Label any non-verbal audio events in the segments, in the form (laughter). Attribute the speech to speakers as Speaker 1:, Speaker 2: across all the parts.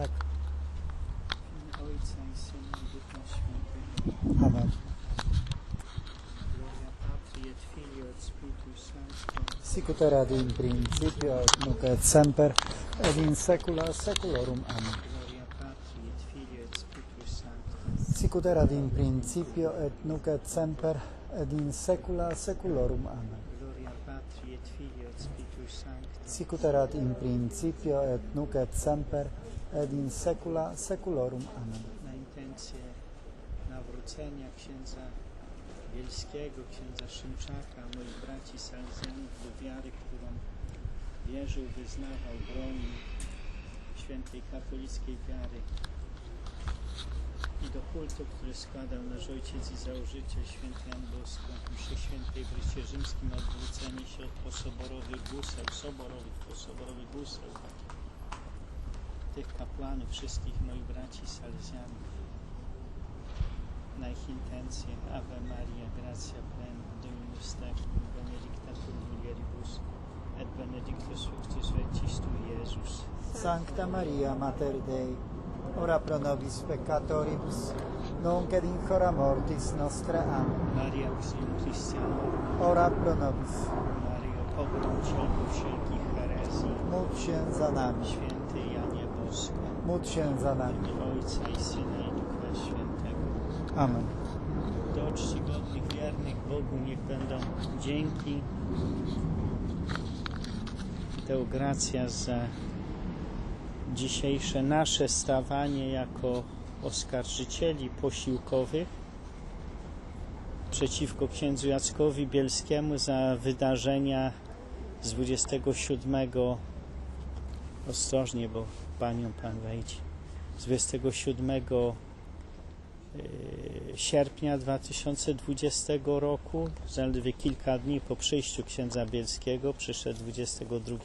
Speaker 1: Tak.
Speaker 2: Ojca i Syna i Ducha Świętego.
Speaker 1: Amen. Sicut erat in principio, et nunc et semper, et in saecula saeculorum. Amen. Sicut erat in principio, et nunc et semper, et in saecula saeculorum. Amen. Sicut erat in principio, et nunc et semper, et in saecula saeculorum. Amen.
Speaker 2: Na intencję nawrócenia księdza Bielskiego, księdza Szymczaka, moich braci salezjanów do wiary, którą wierzył, wyznawał, bronił świętej katolickiej wiary i do kultu, który składał nasz ojciec i założyciel święty Jan Bosko, mszy świętej w rycie rzymskim odwrócenie się od posoborowych guseł, soborowych, posoborowych guseł, tych kapłanów, wszystkich moich braci salezjanów, na ich intencje Ave Maria, gratia plena, Dominus tecum, benedicta tu mulieribus, et benedictus fructus ventris tui, Iesus.
Speaker 1: Sancta Maria, Mater Dei, ora pro nobis peccatoribus, nunc et in hora mortis nostra. Amen.
Speaker 2: Maria auxilium Christianorum,
Speaker 1: Ora pro nobis,
Speaker 2: Mario wszelków wszelkich herezji,
Speaker 1: módl się za nami,
Speaker 2: święty
Speaker 1: módl się za nami.
Speaker 2: Ojca i Syna i Ducha Świętego.
Speaker 1: Amen.
Speaker 2: Do czcigodnych, wiernych Bogu niech będą dzięki. Deo gracja za dzisiejsze nasze stawanie jako oskarżycieli posiłkowych przeciwko księdzu Jackowi Bielskiemu za wydarzenia z 27 ostrożnie, bo panią pan wejdzie. Z 27 y, sierpnia 2020 roku, zaledwie kilka dni po przyjściu księdza Bielskiego, przyszedł 22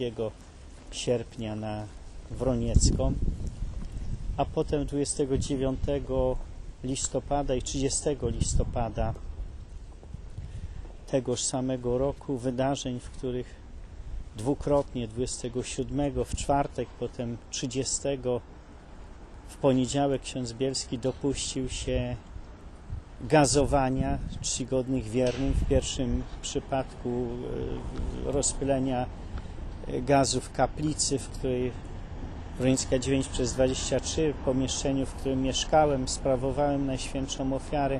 Speaker 2: sierpnia na Wroniecką, a potem 29 listopada i 30 listopada tegoż samego roku wydarzeń, w których dwukrotnie 27 w czwartek, potem 30 w poniedziałek ksiądz Bielski dopuścił się gazowania czcigodnych wiernych. W pierwszym przypadku e, rozpylenia e, gazu w kaplicy, w której Wrońska 9 przez 23, pomieszczeniu, w którym mieszkałem, sprawowałem Najświętszą ofiarę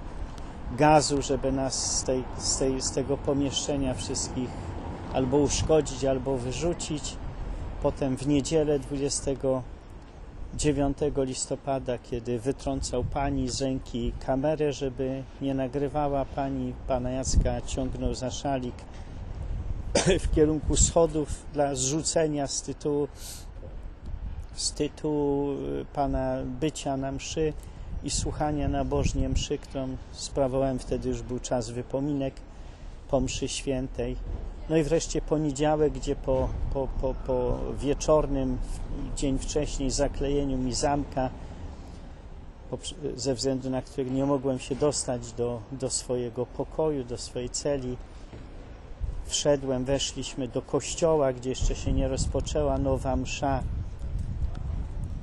Speaker 2: gazu, żeby nas z, tej, z, tej, z tego pomieszczenia wszystkich albo uszkodzić, albo wyrzucić. Potem w niedzielę 29 listopada, kiedy wytrącał pani z ręki kamerę, żeby nie nagrywała pani, pana Jacka ciągnął za szalik (clears throat) w kierunku schodów dla zrzucenia z tytułu z tytułu y, pana bycia na mszy i słuchania nabożnie mszy, którą sprawowałem wtedy już był czas wypominek po mszy świętej. No i wreszcie poniedziałek, gdzie po, po, po, po wieczornym, dzień wcześniej, zaklejeniu mi zamka, ze względu na który nie mogłem się dostać do, do swojego pokoju, do swojej celi, wszedłem, weszliśmy do kościoła, gdzie jeszcze się nie rozpoczęła nowa msza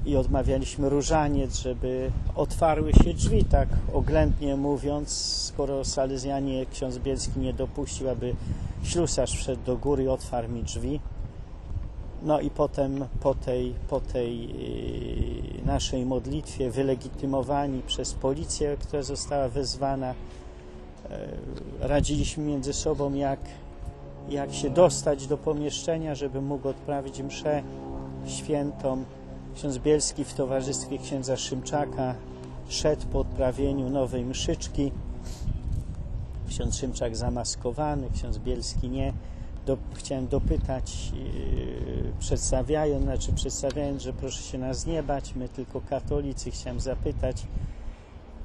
Speaker 2: i odmawialiśmy różaniec, żeby otwarły się drzwi, tak oględnie mówiąc, skoro salezjanie ksiądz Bielski nie dopuścił, aby ślusarz wszedł do góry i otwarł mi drzwi. No i potem po tej, po tej yy, naszej modlitwie wylegitymowani przez policję, która została wezwana, yy, radziliśmy między sobą, jak, jak się dostać do pomieszczenia, żeby mógł odprawić mszę świętą. Ksiądz Bielski w towarzystwie księdza Szymczaka szedł po odprawieniu nowej mszyczki. Ksiądz Szymczak zamaskowany, ksiądz Bielski nie. Do, chciałem dopytać, yy, przedstawiając, znaczy przedstawiając, że proszę się nas nie bać, my tylko katolicy, chciałem zapytać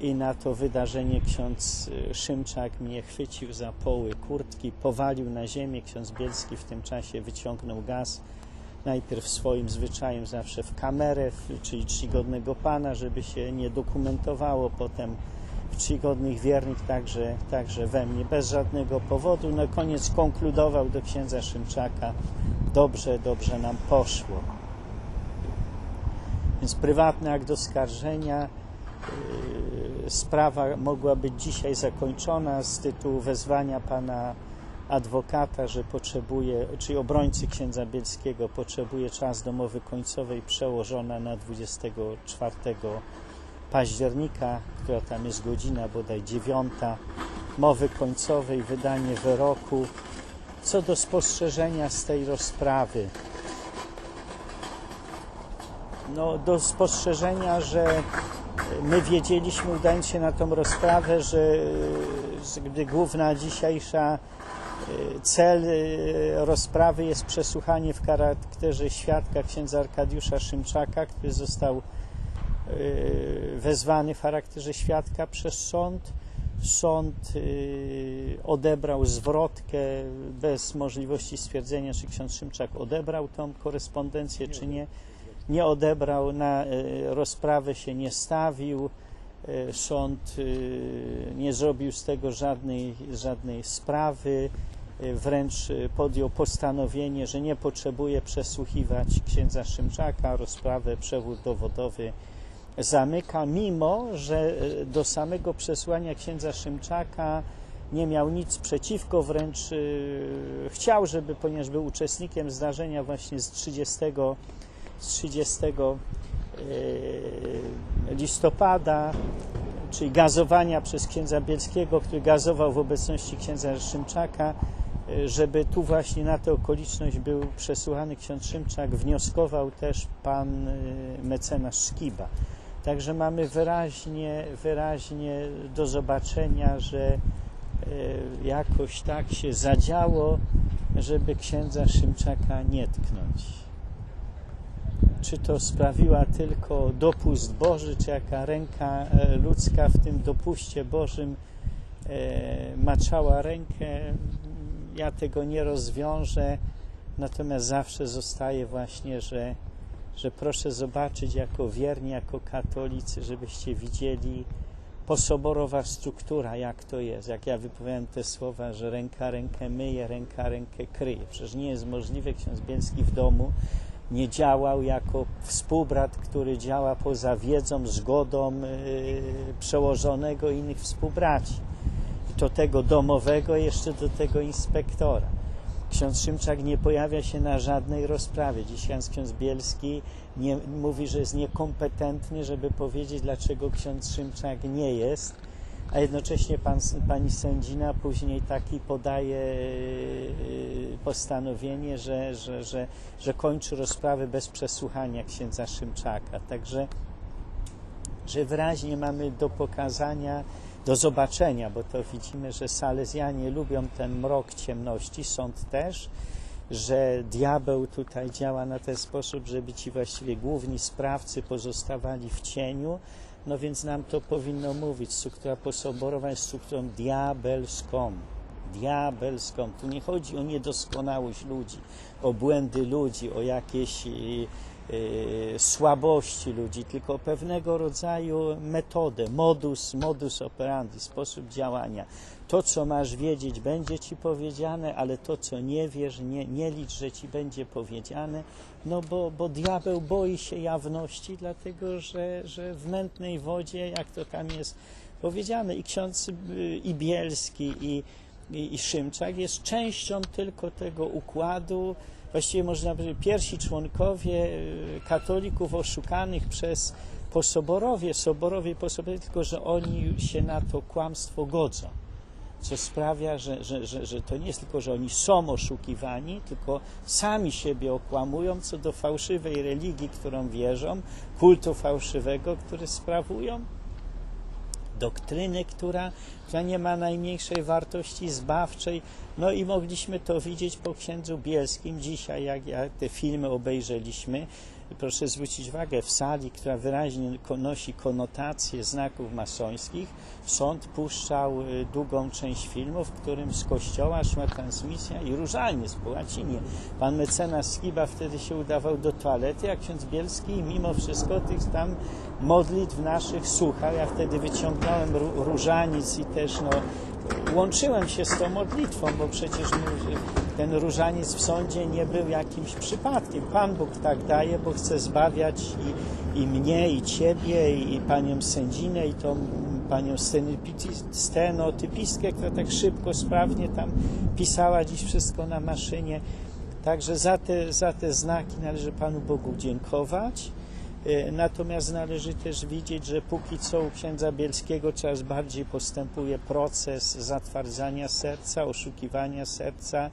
Speaker 2: i na to wydarzenie ksiądz yy, Szymczak mnie chwycił za poły kurtki, powalił na ziemię, ksiądz Bielski w tym czasie wyciągnął gaz, najpierw swoim zwyczajem zawsze w kamerę, czyli czcigodnego Pana, żeby się nie dokumentowało, potem w czcigodnych wiernych, także, także we mnie, bez żadnego powodu. Na koniec konkludował do księdza Szymczaka, dobrze, dobrze nam poszło. Więc prywatny akt oskarżenia, yy, sprawa mogła być dzisiaj zakończona z tytułu wezwania pana adwokata, że potrzebuje, czyli obrońcy księdza Bielskiego potrzebuje czas domowy końcowej przełożona na 24 października, która tam jest godzina bodaj dziewiąta, mowy końcowej, wydanie wyroku. Co do spostrzeżenia z tej rozprawy, no, do spostrzeżenia, że my wiedzieliśmy, udając się na tą rozprawę, że, gdy główna dzisiejsza cel e, rozprawy jest przesłuchanie w charakterze świadka księdza Arkadiusza Szymczaka, który został e, wezwany w charakterze świadka przez sąd. Sąd odebrał zwrotkę bez możliwości stwierdzenia, czy ksiądz Szymczak odebrał tą korespondencję, czy nie nie odebrał, na rozprawę się nie stawił, sąd nie zrobił z tego żadnej, żadnej sprawy, wręcz podjął postanowienie, że nie potrzebuje przesłuchiwać księdza Szymczaka, rozprawę, przewód dowodowy zamyka, mimo że do samego przesłania księdza Szymczaka nie miał nic przeciwko, wręcz chciał, żeby, ponieważ był uczestnikiem zdarzenia właśnie z 30 z 30 listopada, czyli gazowania przez księdza Bielskiego, który gazował w obecności księdza Szymczaka, żeby tu właśnie na tę okoliczność był przesłuchany ksiądz Szymczak, wnioskował też pan mecenas Szkiba. Także mamy wyraźnie, wyraźnie do zobaczenia, że jakoś tak się zadziało, żeby księdza Szymczaka nie tknąć czy to sprawiła tylko dopust Boży, czy jaka ręka ludzka w tym dopuście Bożym e, maczała rękę, ja tego nie rozwiążę, natomiast zawsze zostaje właśnie, że, że proszę zobaczyć jako wierni, jako katolicy, żebyście widzieli posoborowa struktura, jak to jest. Jak ja wypowiadam te słowa, że ręka rękę myje, ręka rękę kryje. Przecież nie jest możliwe, ksiądz Bielski w domu nie działał jako współbrat, który działa poza wiedzą, zgodą yy, przełożonego i innych współbraci. I to tego domowego, jeszcze do tego inspektora. Ksiądz Szymczak nie pojawia się na żadnej rozprawie. Dzisiaj ksiądz Bielski nie, mówi, że jest niekompetentny, żeby powiedzieć, dlaczego ksiądz Szymczak nie jest, a jednocześnie pan, pani sędzina później taki podaje postanowienie, że, że, że, że kończy rozprawę bez przesłuchania księdza Szymczaka. Także, że wyraźnie mamy do pokazania, do zobaczenia, bo to widzimy, że Salezjanie lubią ten mrok ciemności, sąd też, że diabeł tutaj działa na ten sposób, żeby ci właściwie główni sprawcy pozostawali w cieniu, no więc nam to powinno mówić. Struktura posoborowa jest strukturą diabelską. Diabelską. Tu nie chodzi o niedoskonałość ludzi, o błędy ludzi, o jakieś yy, yy, słabości ludzi, tylko pewnego rodzaju metodę, modus, modus operandi, sposób działania. To, co masz wiedzieć, będzie ci powiedziane, ale to, co nie wiesz, nie, nie licz, że ci będzie powiedziane, no bo, bo diabeł boi się jawności, dlatego że, że w mętnej wodzie, jak to tam jest powiedziane, i ksiądz i Bielski, i, i, i Szymczak jest częścią tylko tego układu, właściwie można powiedzieć, pierwsi członkowie katolików oszukanych przez posoborowie, soborowie, posoborowie, tylko że oni się na to kłamstwo godzą. Co sprawia, że, że, że, że to nie jest tylko, że oni są oszukiwani, tylko sami siebie okłamują co do fałszywej religii, którą wierzą, kultu fałszywego, który sprawują, doktryny, która, która nie ma najmniejszej wartości zbawczej. No i mogliśmy to widzieć po księdzu Bielskim dzisiaj, jak, jak te filmy obejrzeliśmy. Proszę zwrócić uwagę, w sali, która wyraźnie nosi konotacje znaków masońskich, sąd puszczał długą część filmu, w którym z kościoła szła transmisja i różalnie po łacinie. Pan mecenas Skiba wtedy się udawał do toalety, a ksiądz Bielski mimo wszystko tych tam modlitw naszych słuchał. Ja wtedy wyciągnąłem różaniec i też no, łączyłem się z tą modlitwą, bo przecież ten różaniec w sądzie nie był jakimś przypadkiem. Pan Bóg tak daje, bo chce zbawiać i, i mnie, i ciebie, i, i panią sędzinę, i tą panią stenotypi- stenotypistkę, która tak szybko, sprawnie tam pisała dziś wszystko na maszynie. Także za te, za te znaki należy Panu Bogu dziękować. E, Natomiast należy też widzieć, że póki co u księdza Bielskiego coraz bardziej postępuje proces zatwardzania serca, oszukiwania serca,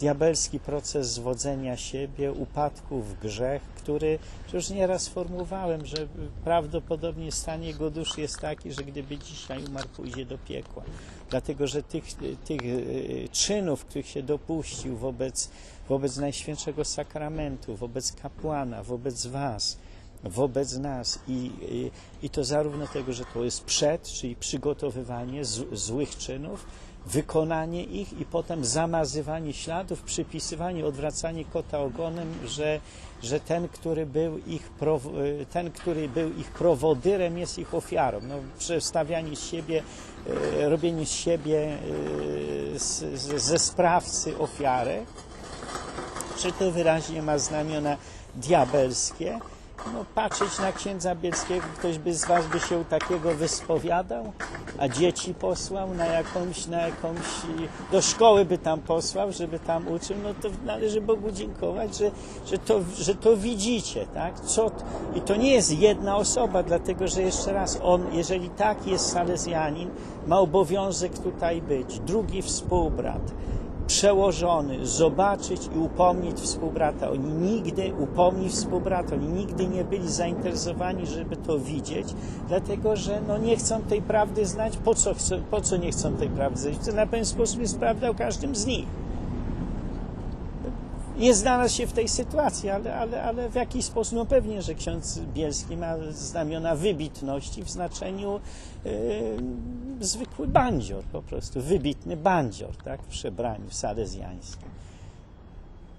Speaker 2: diabelski proces zwodzenia siebie, upadku w grzech, który już nieraz sformułowałem, że prawdopodobnie stan jego duszy jest taki, że gdyby dzisiaj umarł, pójdzie do piekła. Dlatego, że tych, tych e, czynów, których się dopuścił wobec, wobec Najświętszego Sakramentu, wobec kapłana, wobec was, wobec nas i, i, i to zarówno tego, że to jest przed, czyli przygotowywanie z, złych czynów, wykonanie ich i potem zamazywanie śladów, przypisywanie, odwracanie kota ogonem, że, że ten, który był ich, prow, ten, który był ich prowodyrem jest ich ofiarą. No, przestawianie siebie, e, robienie siebie e, z, z, ze sprawcy ofiarę, czy to wyraźnie ma znamiona diabelskie, no, patrzeć na księdza Bielskiego, ktoś by z was by się takiego wyspowiadał, a dzieci posłał na jakąś, na jakąś, do szkoły by tam posłał, żeby tam uczył, no to należy Bogu dziękować, że, że, to, że to widzicie, tak? Co, I to nie jest jedna osoba, dlatego że jeszcze raz, on, jeżeli tak jest salezjanin, ma obowiązek tutaj być, drugi współbrat, przełożony, zobaczyć i upomnieć współbrata. Oni nigdy, upomnieć współbrata, oni nigdy nie byli zainteresowani, żeby to widzieć, dlatego że no, nie chcą tej prawdy znać. Po co, chcą, po co nie chcą tej prawdy znać? Na pewien sposób jest prawda o każdym z nich. Nie znalazł się w tej sytuacji, ale, ale, ale w jakiś sposób, no pewnie, że ksiądz Bielski ma znamiona wybitności w znaczeniu yy, zwykły bandzior po prostu, wybitny bandzior, tak, w przebraniu salezjańskim.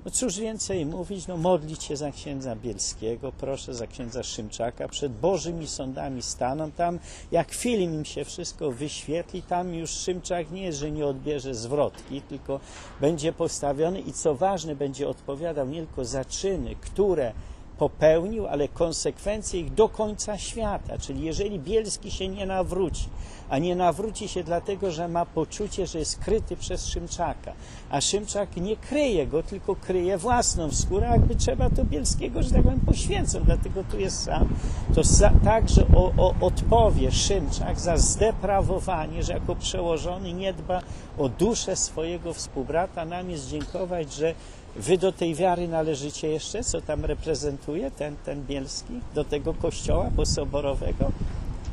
Speaker 2: No cóż więcej mówić, no modlić się za księdza Bielskiego, proszę za księdza Szymczaka, przed Bożymi sądami staną tam, jak film im się wszystko wyświetli, tam już Szymczak nie że nie odbierze zwrotki, tylko będzie postawiony i co ważne, będzie odpowiadał nie tylko za czyny, które popełnił, ale konsekwencje ich do końca świata. Czyli jeżeli Bielski się nie nawróci, a nie nawróci się dlatego, że ma poczucie, że jest kryty przez Szymczaka, a Szymczak nie kryje go, tylko kryje własną skórę, jakby trzeba to Bielskiego, że tak powiem, poświęcą, dlatego tu jest sam, to za, także o, o, odpowie Szymczak za zdeprawowanie, że jako przełożony nie dba o duszę swojego współbrata. Nam jest dziękować, że Wy do tej wiary należycie jeszcze, co tam reprezentuje ten, ten Bielski, do tego kościoła posoborowego,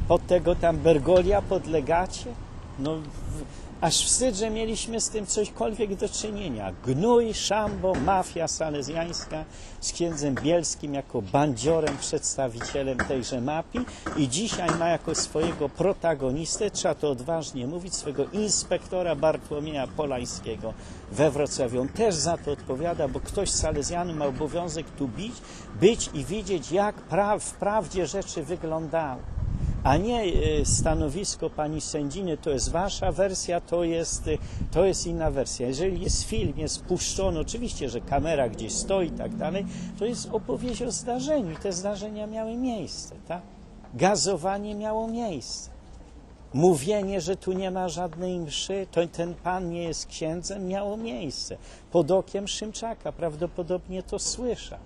Speaker 2: pod tego tam Bergolia podlegacie. No, aż wstyd, że mieliśmy z tym cośkolwiek do czynienia. Gnój, szambo, mafia salezjańska z księdzem Bielskim jako bandziorem, przedstawicielem tejże mafii i dzisiaj ma jako swojego protagonistę, trzeba to odważnie mówić, swego inspektora Bartłomieja Polańskiego we Wrocławiu. On też za to odpowiada, bo ktoś z Salezjanów ma obowiązek tu bić, być i widzieć, jak pra w prawdzie rzeczy wyglądały a nie e, stanowisko pani sędziny, to jest wasza wersja, to jest, e, to jest inna wersja. Jeżeli jest film, jest puszczony, oczywiście, że kamera gdzieś stoi i tak dalej, to jest opowieść o zdarzeniu i te zdarzenia miały miejsce, tak? Gazowanie miało miejsce. Mówienie, że tu nie ma żadnej mszy, to ten pan nie jest księdzem, miało miejsce. Pod okiem Szymczaka prawdopodobnie to słyszał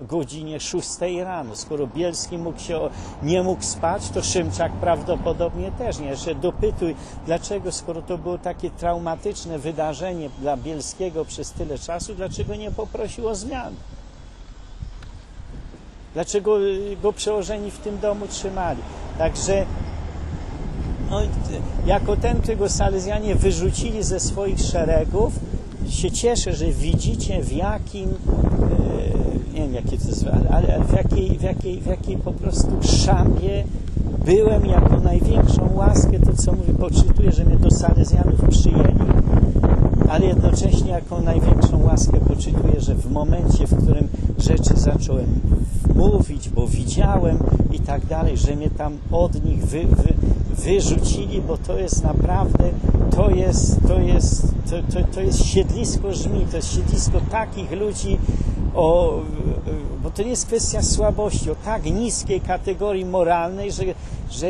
Speaker 2: godzinie 6 rano. Skoro Bielski mógł się, nie mógł spać, to Szymczak prawdopodobnie też nie. Jeszcze dopytuj, dlaczego, skoro to było takie traumatyczne wydarzenie dla Bielskiego przez tyle czasu, dlaczego nie poprosił o zmianę? Dlaczego go przełożeni w tym domu trzymali? Także no, jako ten, którego Salezjanie wyrzucili ze swoich szeregów, się cieszę, że widzicie w jakim jakie to jest, ale, ale w, jakiej, w, jakiej, w jakiej po prostu szambie byłem jako największą łaskę, to co mówię, poczytuję, że mnie do Salezjanów przyjęli, ale jednocześnie jako największą łaskę poczytuję, że w momencie, w którym rzeczy zacząłem mówić, bo widziałem i tak dalej, że mnie tam od nich wy, wy, wyrzucili, bo to jest naprawdę, to jest, to jest, to, to, to jest siedlisko żmi, to jest siedlisko takich ludzi, o, bo to nie jest kwestia słabości, o tak niskiej kategorii moralnej, że, że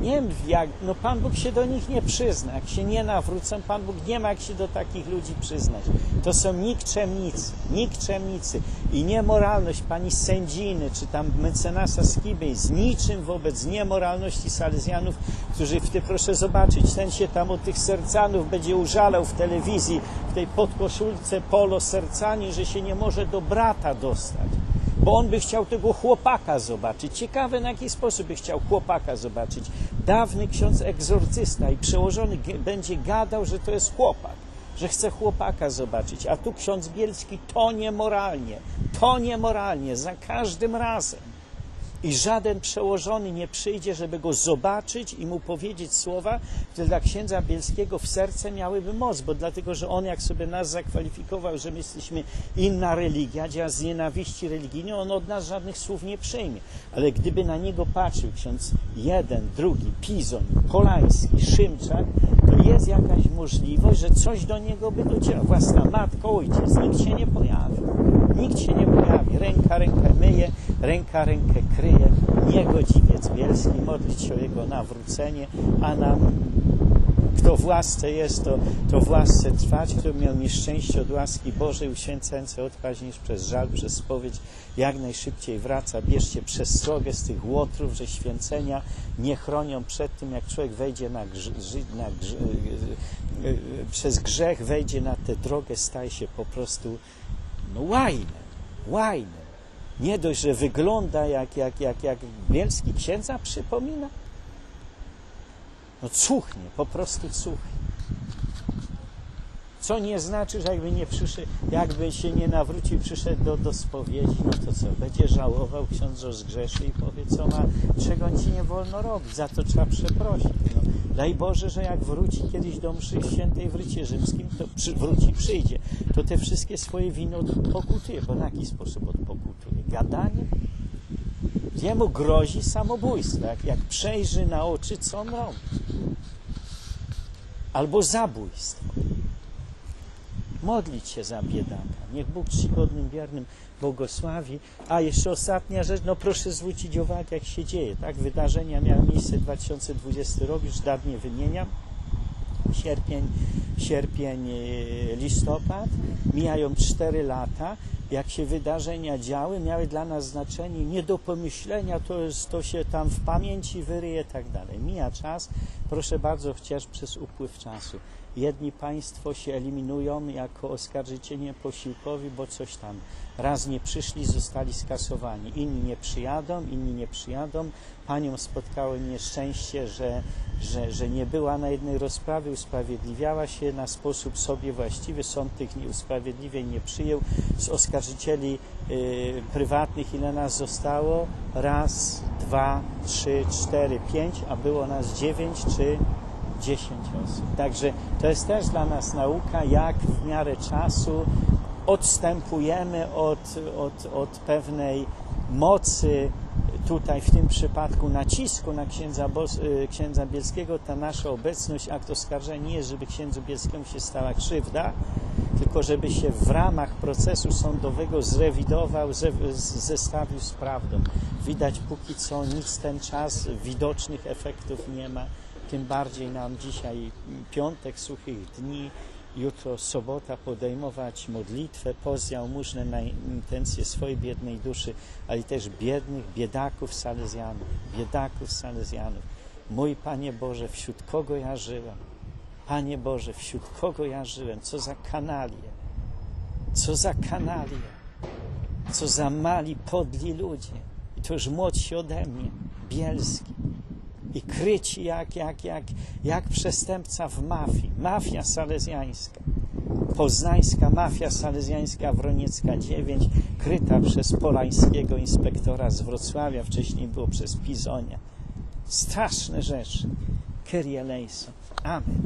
Speaker 2: nie jak, no Pan Bóg się do nich nie przyzna. Jak się nie nawrócą, Pan Bóg nie ma jak się do takich ludzi przyznać. To są nikczemnicy, nikczemnicy. I niemoralność pani sędziny, czy tam mecenasa Skibej z niczym wobec niemoralności Salezjanów, którzy, w proszę zobaczyć, ten się tam od tych sercanów będzie użalał w telewizji, w tej podkoszulce polo sercani, że się nie może do brata dostać bo on by chciał tego chłopaka zobaczyć. Ciekawe, na jaki sposób by chciał chłopaka zobaczyć. Dawny ksiądz egzorcysta i przełożony będzie gadał, że to jest chłopak, że chce chłopaka zobaczyć. A tu ksiądz Bielski to niemoralnie, to niemoralnie, za każdym razem. I żaden przełożony nie przyjdzie, żeby go zobaczyć i mu powiedzieć słowa, które dla księdza Bielskiego w serce miałyby moc, bo dlatego, że on jak sobie nas zakwalifikował, że my jesteśmy inna religia, działa z nienawiści religijnej, on od nas żadnych słów nie przyjmie. Ale gdyby na niego patrzył ksiądz jeden, drugi, Pizon, Polański, Szymczak, to jest jakaś możliwość, że coś do niego by docierało. Własna matka, ojciec, nikt się nie pojawi. Nikt się nie pojawi. Ręka rękę ręka rękę kryje. Niegodziwiec bielski, modlić się o jego nawrócenie, a nam kto w łasce jest, to, to w łasce trwać, kto miał nieszczęście od łaski Bożej, uświęcające odpaść niż przez żal, przez spowiedź, jak najszybciej wraca. Bierzcie przestrogę z tych łotrów, że święcenia nie chronią przed tym, jak człowiek wejdzie na, grz, na grz, y, y, y, przez grzech, wejdzie na tę drogę, staje się po prostu no łajnem, łajnem. Nie dość, że wygląda jak, jak, jak, jak bielski księdza przypomina, no cuchnie, po prostu cuchnie. Co nie znaczy, że jakby nie przyszedł, jakby się nie nawrócił, przyszedł do, do spowiedzi, no to co, będzie żałował, ksiądz rozgrzeszy i powie, co ma, czego ci nie wolno robić, za to trzeba przeprosić. No, daj Boże, że jak wróci kiedyś do mszy świętej w rycie rzymskim, to przy, wróci, przyjdzie, to te wszystkie swoje winy odpokutuje, bo w jaki sposób odpokutuje? Gadanie? Jemu grozi samobójstwo, jak, jak przejrzy na oczy, co on robi. Albo zabójstwo. Modlić się za biedaka. Niech Bóg czcigodnym, wiernym błogosławi. A jeszcze ostatnia rzecz, no proszę zwrócić uwagę, jak się dzieje. Tak, wydarzenia miały miejsce 2020 rok, już dawniej wymieniam. Sierpień, sierpień, e, listopad. Mijają 4 lata. Jak się wydarzenia działy, miały dla nas znaczenie nie do pomyślenia, to, jest, to się tam w pamięci wyryje, tak dalej. Mija czas, proszę bardzo, chociaż przez upływ czasu. Jedni państwo się eliminują jako oskarżyciele posiłkowi, bo coś tam raz nie przyszli, zostali skasowani. Inni nie przyjadą, inni nie przyjadą. Panią spotkało nieszczęście, że, że, że nie była na jednej rozprawie, usprawiedliwiała się na sposób sobie właściwy. Sąd tych usprawiedliwień nie przyjął. Z oskarżycieli y, prywatnych ile nas zostało? Raz, dwa, trzy, cztery, pięć, a było nas dziewięć czy 10 osób. Także to jest też dla nas nauka, jak w miarę czasu odstępujemy od, od, od pewnej mocy, tutaj w tym przypadku nacisku na księdza, Bos, y, księdza Bielskiego. Ta nasza obecność, akt oskarżenia nie jest, żeby księdzu Bielskiemu się stała krzywda, tylko żeby się w ramach procesu sądowego zrewidował, zestawił z prawdą. Widać póki co nic ten czas, widocznych efektów nie ma. Tym bardziej nam dzisiaj piątek suchych dni, jutro sobota podejmować modlitwę, pozjałmużnę na intencje swojej biednej duszy, ale też biednych, biedaków salezjanów, biedaków salezjanów. Mój Panie Boże, wśród kogo ja żyłem? Panie Boże, wśród kogo ja żyłem? Co za kanalie? Co za kanalie? Co za mali, podli ludzie? I to już młodsi ode mnie, Bielski i kryci jak, jak, jak, jak przestępca w mafii. Mafia salezjańska. Poznańska mafia salezjańska Wroniecka 9, kryta przez polańskiego inspektora z Wrocławia, wcześniej było przez Pizonia. Straszne rzeczy. Kyrie. Amen.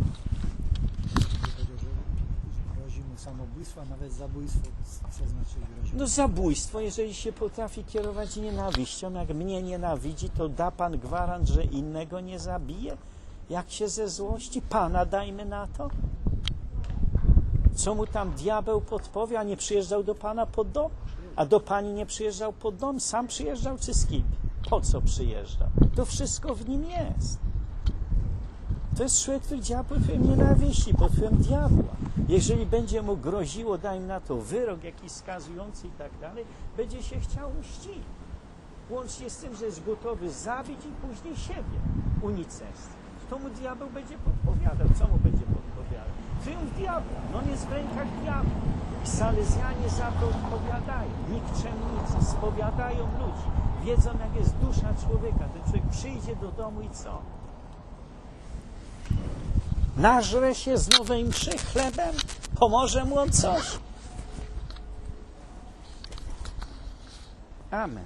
Speaker 1: Nawet zabójstwo przeznaczyć grozi.
Speaker 2: No zabójstwo, jeżeli się potrafi kierować nienawiścią, jak mnie nienawidzi, to da Pan gwarant, że innego nie zabije? Jak się ze złości? Pana dajmy na to? Co mu tam diabeł podpowie, a nie przyjeżdżał do Pana pod dom? A do Pani nie przyjeżdżał pod dom? Sam przyjeżdżał czy z kim? Po co przyjeżdżał? To wszystko w nim jest. To jest człowiek, który działa pod wpływem nienawiści, pod wpływem diabła. Jeżeli będzie mu groziło, dajmy na to wyrok jakiś skazujący i tak dalej, będzie się chciał mścić. Łącznie z tym, że jest gotowy zabić i później siebie unicestwić. To mu diabeł będzie podpowiadał. Co mu będzie podpowiadał? Triumf diabła. No on jest w rękach diabła. Salezjanie za to odpowiadają. Nikczemnicy spowiadają ludzi. Wiedzą, jak jest dusza człowieka. Ten człowiek przyjdzie do domu i co? Nażre się z nowej mszy chlebem? Pomoże mu on coś? Amen.